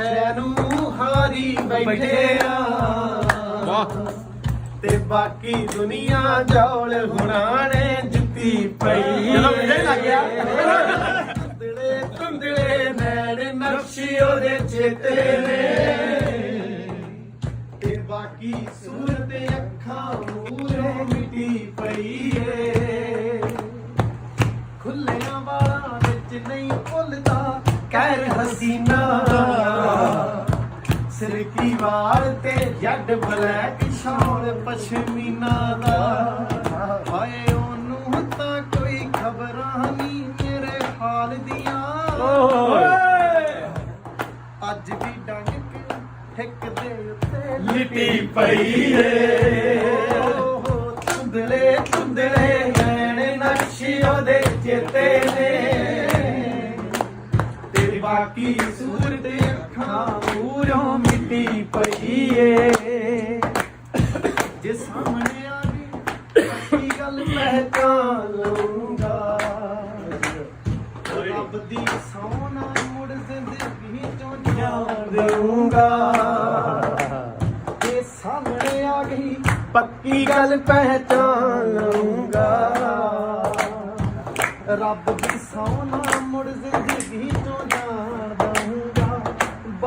ਸ਼ੈ ਨੂੰ ਹਾਰੀ ਬੈਠੇ ਆ। ਵਾਹ। ਤੇ ਬਾਕੀ ਦੁਨੀਆ ਜੌਲ ਹੁਣਾ ਨੇ ਜੁੱਤੀ ਪਈ ਚਲੋ ਵਿਜੇ ਲੱਗ ਗਿਆ। ਧੁੰਦਲੇ ਧੁੰਦਲੇ ਨੈਣ ਨਕਸ਼ੀ ਉਹਦੇ ਚੇਤੇ ਨੇ। ਤੇ ਬਾਕੀ ਸੂਰਤ ਅੱਖਾਂ ਮੂਰੇ ਮਿਟੀ ਪਈ ਏ। ਖੁੱਲਿਆਂ ਵਾਲਾਂ ਵਿੱਚ ਨਹੀਂ ਭੁੱਲਦਾ ਕਹਿਰ ਹਸੀਨਾ। ਸਿਰਕੀ ਵਾਲ ਤੇ ਜੱਡ ਬਲੈਕ ਸ਼ਾਲ ਪਸ਼ਮੀਨਾ ਦਾ? ਹਾਏ ਉਹਨੂੰ ਤਾਂ ਕੋਈ ਖਬਰਾਂ ਨਹੀਂ ਮੇਰੇ ਹਾਲ ਦੀਆਂ। ਅੱਜ ਵੀ ਡੰਗ ਕੇ ਠਿੱਕ ਦੇ ਉੱਤੇ ਲਿਟੀ ਪਈ ਏ। ਤੁੰਦਲੇ ਤੁੰਦਲੇ ਨੈਣ ਨਕਸ਼ੀ ਉਹਦੇ ਚੇਤੇ ਨੇ। ਤੇ ਬਾਕੀ ਅੱਖਾਂ ਮੂਰੋਂ ਮਿੱਟੀ ਪਈ ਏ ਜੇ ਸਾਹਮਣੇ ਆ ਗਈ ਕੀ ਗੱਲ ਪਹਿਚਾਨ ਲਊਂਗਾ। ਰੱਬ ਦੀ ਸੋਨਾ ਮੁੜ ਜ਼ਿੰਦਗੀ ਚੋਂ ਜਾਣ ਦੇਊਂਗਾ। ਜੇ ਸਾਹਮਣੇ ਆ ਗਈ ਪੱਕੀ ਗੱਲ ਪਹਿਚਾਨ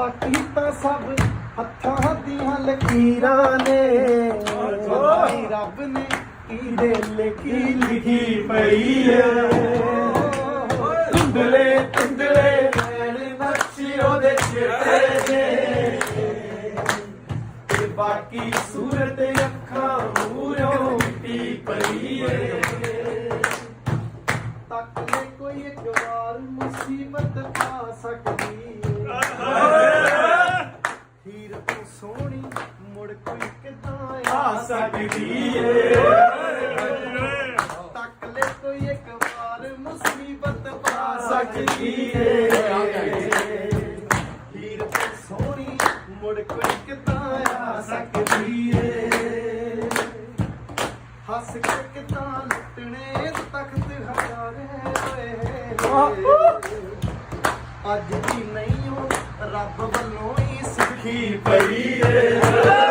ਬਾਕੀ ਤਾਂ ਸਭ ਹੱਥਾਂ ਦੀਆਂ ਲਕੀਰਾਂ ਨੇ। ਬਾਈ ਰੱਬ ਨੇ ਕੀ ਦੇ ਲਿਖੀ ਲਿਖੀ ਪਈ ਏ। ਤੁੰਦਲੇ ਤੁੰਦਲੇ ਨੈਣ ਨਕਸ਼ੀ ਉਹਦੇ ਚਿਹਰੇ ਨੇ ਤੇ ਬਾਕੀ ਸੂਰਤ ਅੱਖਾਂ ਮੂਰੋਂ ਮਿੱਟੀ ਪਈ ਏ। ਤੱਕ ਕੋਈ ਇੱਕ ਵਾਰ ਮੁਸੀਬਤ ਪਾ ਸਕਦੀ। ਏ ਹੀਰ ਤੂੰ ਸੋਹਣੀ ਮੁੜ ਕੋਈ ਕਿਦਾਂ ਆ ਸਕਦੀ ਏ। ਤੱਕ ਲੈ ਕੋਈ ਇੱਕ ਵਾਰ ਮੁਸੀਬਤ ਪਾ ਸਕਦੀ ਏ। ਹੀਰ ਤੂੰ ਸੋਹਣੀ ਮੁੜ ਕੋਈ ਕਿਦਾਂ ਆ ਸਕਦੀ ਏ। ਹੱਸ ਕੇ ਲੁੱਟਣੇ ਤਖਤ ਹਜ਼ਾਰੇ ਅੱਜ ਦੀ ਨਹੀਂ ਉਹ ਰੱਬ ਵੱਲੋਂ ਹੀ ਸਿੱਖੀ ਪਈ ਏ।